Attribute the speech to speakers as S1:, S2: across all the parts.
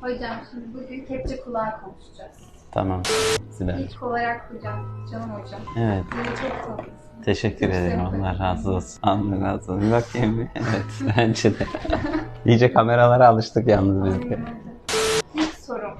S1: Hocam şimdi bugün kepçe kulağı konuşacağız.
S2: Tamam. Sibel.
S1: İlk olarak hocam, canım hocam.
S2: Evet.
S1: Yine çok tatlısın.
S2: Teşekkür ederim.
S1: sempatik.
S2: Allah razı olsun. Allah razı olsun. Bakayım bir. Evet. Bence de. İyice kameralara alıştık yalnız biz de.
S1: İlk sorum.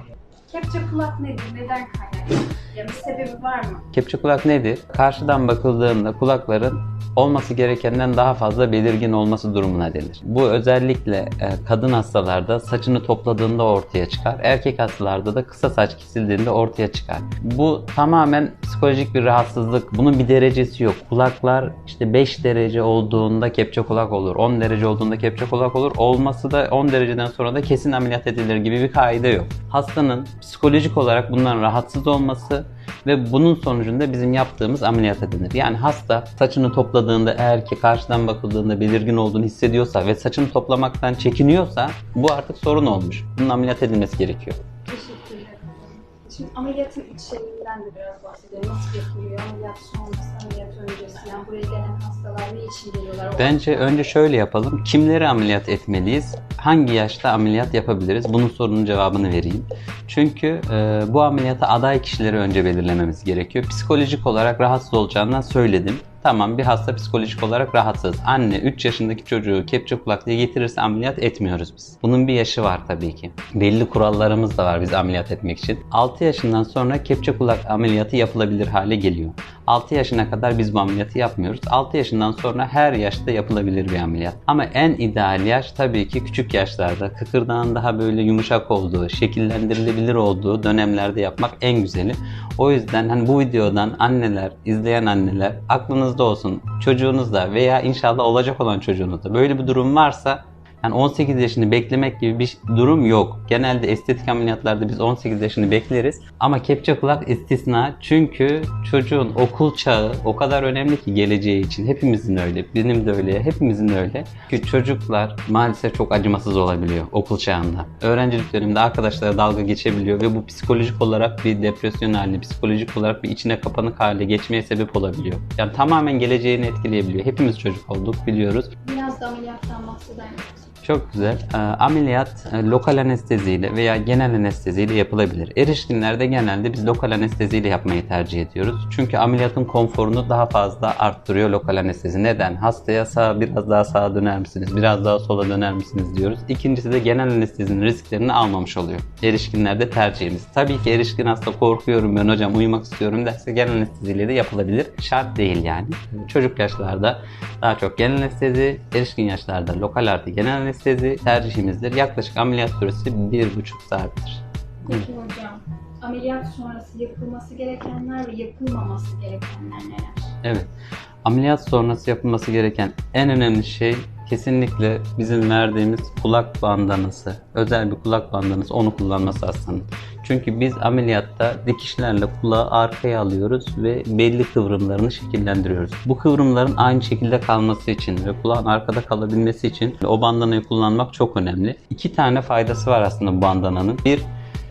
S1: Kepçe kulak nedir? Neden kaynaklı? Ya bir sebebi var mı?
S2: Kepçe kulak nedir? Karşıdan bakıldığında kulakların olması gerekenden daha fazla belirgin olması durumuna denir. Bu özellikle e, kadın hastalarda saçını topladığında ortaya çıkar. Erkek hastalarda da kısa saç kesildiğinde ortaya çıkar. Bu tamamen psikolojik bir rahatsızlık. Bunun bir derecesi yok. Kulaklar işte 5 derece olduğunda kepçe kulak olur. 10 derece olduğunda kepçe kulak olur. Olması da 10 dereceden sonra da kesin ameliyat edilir gibi bir kaide yok. Hastanın psikolojik olarak bundan rahatsız olması ve bunun sonucunda bizim yaptığımız ameliyat edilir. Yani hasta saçını topladığında eğer ki karşıdan bakıldığında belirgin olduğunu hissediyorsa ve saçını toplamaktan çekiniyorsa bu artık sorun olmuş. Bunun ameliyat edilmesi gerekiyor.
S1: Şimdi ameliyatın içeriğinden de biraz bahsedelim. Nasıl yapılıyor? Ameliyat sonrası, ameliyat öncesi. Yani buraya gelen hastalar ne için geliyorlar? O
S2: Bence önce şöyle yapalım. Kimleri ameliyat etmeliyiz? Hangi yaşta ameliyat yapabiliriz? Bunun sorunun cevabını vereyim. Çünkü e, bu ameliyata aday kişileri önce belirlememiz gerekiyor. Psikolojik olarak rahatsız olacağından söyledim. Tamam bir hasta psikolojik olarak rahatsız. Anne 3 yaşındaki çocuğu kepçe kulak diye getirirse ameliyat etmiyoruz biz. Bunun bir yaşı var tabii ki. Belli kurallarımız da var biz ameliyat etmek için. 6 yaşından sonra kepçe kulak ameliyatı yapılabilir hale geliyor. 6 yaşına kadar biz bu ameliyatı yapmıyoruz. 6 yaşından sonra her yaşta yapılabilir bir ameliyat. Ama en ideal yaş tabii ki küçük yaşlarda kıkırdağın daha böyle yumuşak olduğu, şekillendirilebilir olduğu dönemlerde yapmak en güzeli. O yüzden hani bu videodan anneler, izleyen anneler aklınızda olsun. Çocuğunuzda veya inşallah olacak olan çocuğunuzda böyle bir durum varsa yani 18 yaşını beklemek gibi bir durum yok. Genelde estetik ameliyatlarda biz 18 yaşını bekleriz. Ama kepçe kulak istisna. Çünkü çocuğun okul çağı o kadar önemli ki geleceği için. Hepimizin öyle. Benim de öyle. Hepimizin öyle. Çünkü çocuklar maalesef çok acımasız olabiliyor okul çağında. Öğrencilik döneminde arkadaşlara dalga geçebiliyor ve bu psikolojik olarak bir depresyon haline, psikolojik olarak bir içine kapanık hale geçmeye sebep olabiliyor. Yani tamamen geleceğini etkileyebiliyor. Hepimiz çocuk olduk biliyoruz.
S1: Biraz da ameliyattan bahseder?
S2: Çok güzel. Ee, ameliyat e, lokal anesteziyle veya genel anesteziyle yapılabilir. Erişkinlerde genelde biz lokal anesteziyle yapmayı tercih ediyoruz. Çünkü ameliyatın konforunu daha fazla arttırıyor lokal anestezi. Neden? Hastaya sağa biraz daha sağa döner misiniz? Biraz daha sola döner misiniz diyoruz. İkincisi de genel anestezinin risklerini almamış oluyor. Erişkinlerde tercihimiz. Tabii ki erişkin hasta korkuyorum ben hocam uyumak istiyorum derse genel anesteziyle de yapılabilir. Şart değil yani. Çocuk yaşlarda daha çok genel anestezi, erişkin yaşlarda lokal artı genel anestezi tercihimizdir. Yaklaşık ameliyat süresi 1,5 saattir.
S1: Peki hocam, ameliyat sonrası yapılması gerekenler ve yapılmaması gerekenler neler?
S2: Evet. Ameliyat sonrası yapılması gereken en önemli şey kesinlikle bizim verdiğimiz kulak bandanası. Özel bir kulak bandanası onu kullanması hastanın. Çünkü biz ameliyatta dikişlerle kulağı arkaya alıyoruz ve belli kıvrımlarını şekillendiriyoruz. Bu kıvrımların aynı şekilde kalması için ve kulağın arkada kalabilmesi için o bandanayı kullanmak çok önemli. İki tane faydası var aslında bu bandananın. Bir,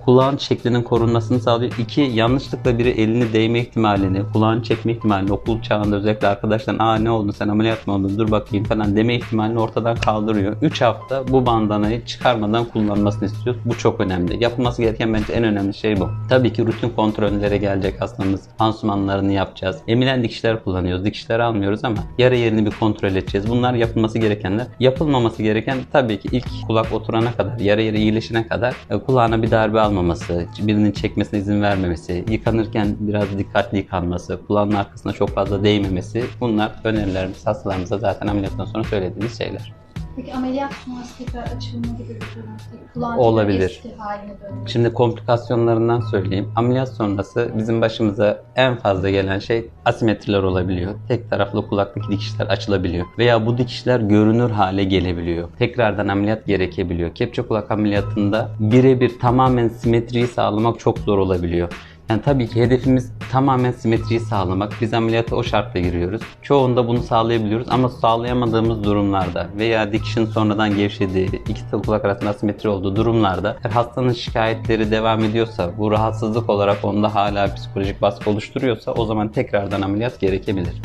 S2: kulağın şeklinin korunmasını sağlıyor. İki, yanlışlıkla biri elini değme ihtimalini, kulağını çekme ihtimalini, okul çağında özellikle arkadaşların aa ne oldu sen ameliyat mı oldun dur bakayım falan deme ihtimalini ortadan kaldırıyor. 3 hafta bu bandanayı çıkarmadan kullanmasını istiyoruz. Bu çok önemli. Yapılması gereken bence en önemli şey bu. Tabii ki rutin kontrollere gelecek hastamız. Pansumanlarını yapacağız. Emilen dikişler kullanıyoruz. Dikişler almıyoruz ama yara yerini bir kontrol edeceğiz. Bunlar yapılması gerekenler. Yapılmaması gereken tabii ki ilk kulak oturana kadar, yara yeri iyileşene kadar e, kulağına bir darbe almaması, birinin çekmesine izin vermemesi, yıkanırken biraz dikkatli yıkanması, kulağın arkasına çok fazla değmemesi bunlar önerilerimiz hastalarımıza zaten ameliyattan sonra söylediğimiz şeyler.
S1: Peki ameliyat sonrası tekrar açılma gibi bir durum, kulağın
S2: Olabilir.
S1: eski haline.
S2: Şimdi komplikasyonlarından söyleyeyim. Ameliyat sonrası bizim başımıza en fazla gelen şey asimetriler olabiliyor. Tek taraflı kulaktaki dikişler açılabiliyor. Veya bu dikişler görünür hale gelebiliyor. Tekrardan ameliyat gerekebiliyor. Kepçe kulak ameliyatında birebir tamamen simetriyi sağlamak çok zor olabiliyor. Yani tabii ki hedefimiz tamamen simetriyi sağlamak. Biz ameliyata o şartla giriyoruz. Çoğunda bunu sağlayabiliyoruz ama sağlayamadığımız durumlarda veya dikişin sonradan gevşediği, iki kulak arasında asimetri olduğu durumlarda hastanın şikayetleri devam ediyorsa, bu rahatsızlık olarak onda hala psikolojik baskı oluşturuyorsa o zaman tekrardan ameliyat gerekebilir.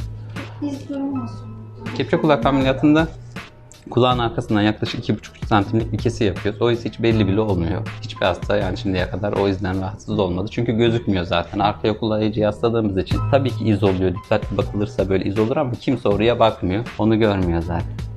S1: Biz durum nasıl?
S2: Kepçe kulak ameliyatında Kulağın arkasından yaklaşık 2,5 santimlik bir kesi yapıyoruz. O ise hiç belli bile olmuyor. Hiçbir hasta yani şimdiye kadar o yüzden rahatsız olmadı. Çünkü gözükmüyor zaten. Arkaya kulağıcıyı yasladığımız için tabii ki iz oluyor. Dikkatli bakılırsa böyle iz olur ama kimse oraya bakmıyor. Onu görmüyor zaten.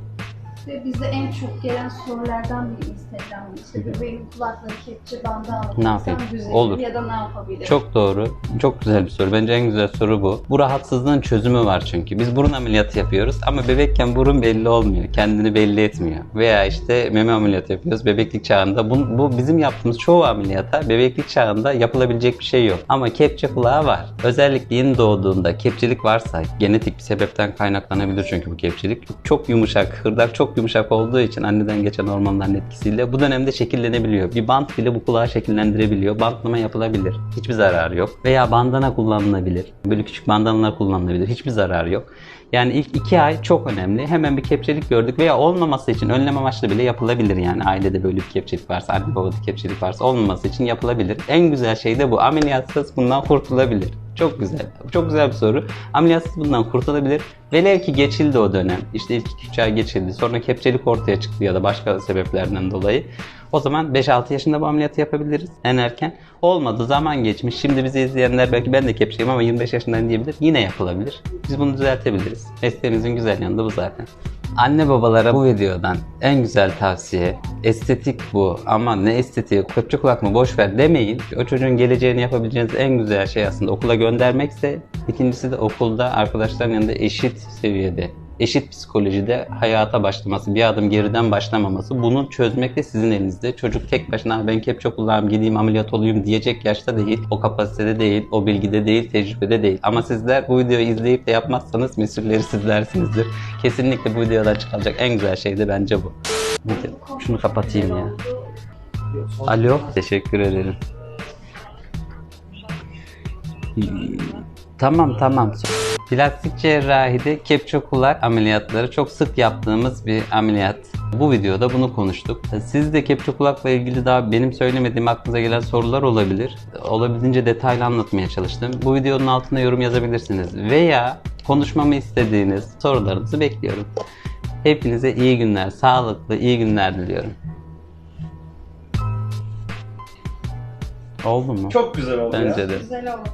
S1: Ve bize en çok gelen sorulardan biri Instagram'da. İşte bebeğin kulakları kepçe bandı alıp
S2: Ne yapayım? Olur.
S1: ya da ne yapabilir?
S2: Çok doğru. Çok güzel bir soru. Bence en güzel soru bu. Bu rahatsızlığın çözümü var çünkü. Biz burun ameliyatı yapıyoruz ama bebekken burun belli olmuyor. Kendini belli etmiyor. Veya işte meme ameliyatı yapıyoruz bebeklik çağında. Bu, bu bizim yaptığımız çoğu ameliyata bebeklik çağında yapılabilecek bir şey yok. Ama kepçe kulağı var. Özellikle yeni doğduğunda kepçelik varsa genetik bir sebepten kaynaklanabilir çünkü bu kepçelik. Çok yumuşak, hırdak çok yumuşak olduğu için anneden geçen hormonların etkisiyle bu dönemde şekillenebiliyor. Bir bant bile bu kulağı şekillendirebiliyor. Bantlama yapılabilir. Hiçbir zararı yok. Veya bandana kullanılabilir. Böyle küçük bandanalar kullanılabilir. Hiçbir zararı yok. Yani ilk iki ay çok önemli. Hemen bir kepçelik gördük veya olmaması için önlem amaçlı bile yapılabilir yani. Ailede böyle bir kepçelik varsa, anne babada kepçelik varsa olmaması için yapılabilir. En güzel şey de bu. Ameliyatsız bundan kurtulabilir. Çok güzel. Çok güzel bir soru. Ameliyatsız bundan kurtulabilir. Velev ki geçildi o dönem. İşte ilk 2-3 ay geçildi. Sonra kepçelik ortaya çıktı ya da başka sebeplerden dolayı. O zaman 5-6 yaşında bu ameliyatı yapabiliriz en erken. Olmadı zaman geçmiş. Şimdi bizi izleyenler belki ben de kepçeyim ama 25 yaşındayım diyebilir. Yine yapılabilir. Biz bunu düzeltebiliriz. Mesleğimizin güzel yanı da bu zaten. Anne babalara bu videodan en güzel tavsiye estetik bu ama ne estetiği köpçe kulak mı boş ver demeyin. O çocuğun geleceğini yapabileceğiniz en güzel şey aslında okula göndermekse ikincisi de okulda arkadaşların yanında eşit seviyede eşit psikolojide hayata başlaması, bir adım geriden başlamaması. Bunu çözmek de sizin elinizde. Çocuk tek başına ben kepçe kulağım gideyim ameliyat olayım diyecek yaşta değil. O kapasitede değil, o bilgide değil, tecrübede değil. Ama sizler bu videoyu izleyip de yapmazsanız mesulleri sizlersinizdir. Kesinlikle bu videodan çıkacak en güzel şey de bence bu. Şunu kapatayım ya. Alo. Teşekkür ederim. Tamam tamam. Plastik cerrahide kepçe kulak ameliyatları çok sık yaptığımız bir ameliyat. Bu videoda bunu konuştuk. Siz de kepçe kulakla ilgili daha benim söylemediğim aklınıza gelen sorular olabilir. Olabildiğince detaylı anlatmaya çalıştım. Bu videonun altına yorum yazabilirsiniz. Veya konuşmamı istediğiniz sorularınızı bekliyorum. Hepinize iyi günler, sağlıklı iyi günler diliyorum. Oldu mu?
S3: Çok güzel oldu ya.
S2: Bence de.
S1: Güzel oldu.